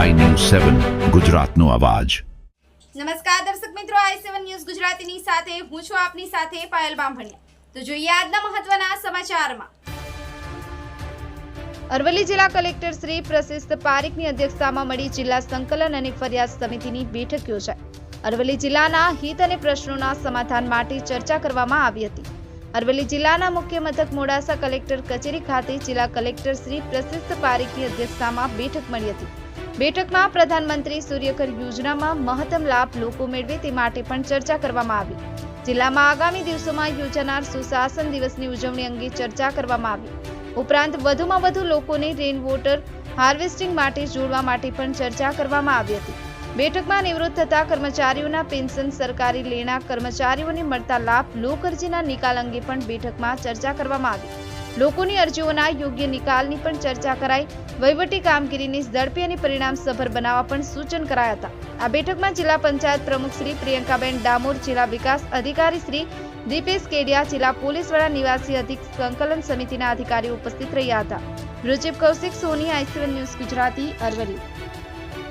સેવન ગુજરાતનો અવાજ. નમસ્કાર દર્શક મિત્રો આઈ સેવન ન્યૂઝ ગુજરાતીની સાથે હું છું આપની સાથે પાયલ બામભણિયા. તો જોઈએ આજના મહત્વના સમાચારમાં. અરવલ્લી જિલ્લા કલેક્ટર શ્રી પ્રશિસ્ત પારીખની અધ્યક્ષતામાં મળી જિલ્લા સંકલન અને ફરિયાદ સમિતિની બેઠક યોજાઈ. અરવલ્લી જિલ્લાના હિત અને પ્રશ્નોના સમાધાન માટે ચર્ચા કરવામાં આવી હતી. અરવલ્લી જિલ્લાના મુખ્ય મથક મોડાસા કલેક્ટર કચેરી ખાતે જિલ્લા કલેક્ટર શ્રી પ્રશિસ્ત પારીખની અધ્યક્ષતામાં બેઠક મળી હતી. બેઠકમાં પ્રધાનમંત્રી સૂર્યકર યોજનામાં મહત્તમ લાભ લોકો મેળવે તે માટે પણ ચર્ચા કરવામાં આવી. જિલ્લામાં આગામી દિવસોમાં યોજાનાર સુશાસન દિવસની ઉજવણી અંગે ચર્ચા કરવામાં આવી. ઉપરાંત વધુમાં વધુ લોકોને રેન વોટર હાર્વેસ્ટિંગ માટે જોડવા માટે પણ ચર્ચા કરવામાં આવી હતી. બેઠકમાં નિવૃત્ત થતા કર્મચારીઓના પેન્શન, સરકારી લેણા કર્મચારીઓને મળતા લાભ, લોકરજીના નિકાલ અંગે પણ બેઠકમાં ચર્ચા કરવામાં આવી. લોકોની અરજીઓના યોગ્ય નિકાલની પણ ચર્ચા કરાઈ. વહીવટી કામગીરીની ઝડપી અને પરિણામસભર બનાવવા પણ સૂચન કરાયા હતા. આ બેઠકમાં જિલ્લા પંચાયત પ્રમુખ શ્રી પ્રિયંકાબેન ડામોર, જિલ્લા વિકાસ અધિકારી શ્રી દીપેશ કેડિયા, જિલ્લા પોલીસ વડા નિવાસી અધિક સંકલન સમિતિના અધિકારીઓ ઉપસ્થિત રહ્યા હતા. રુચિપ Kaushik Soni I C one news Gujarati, Aravalli.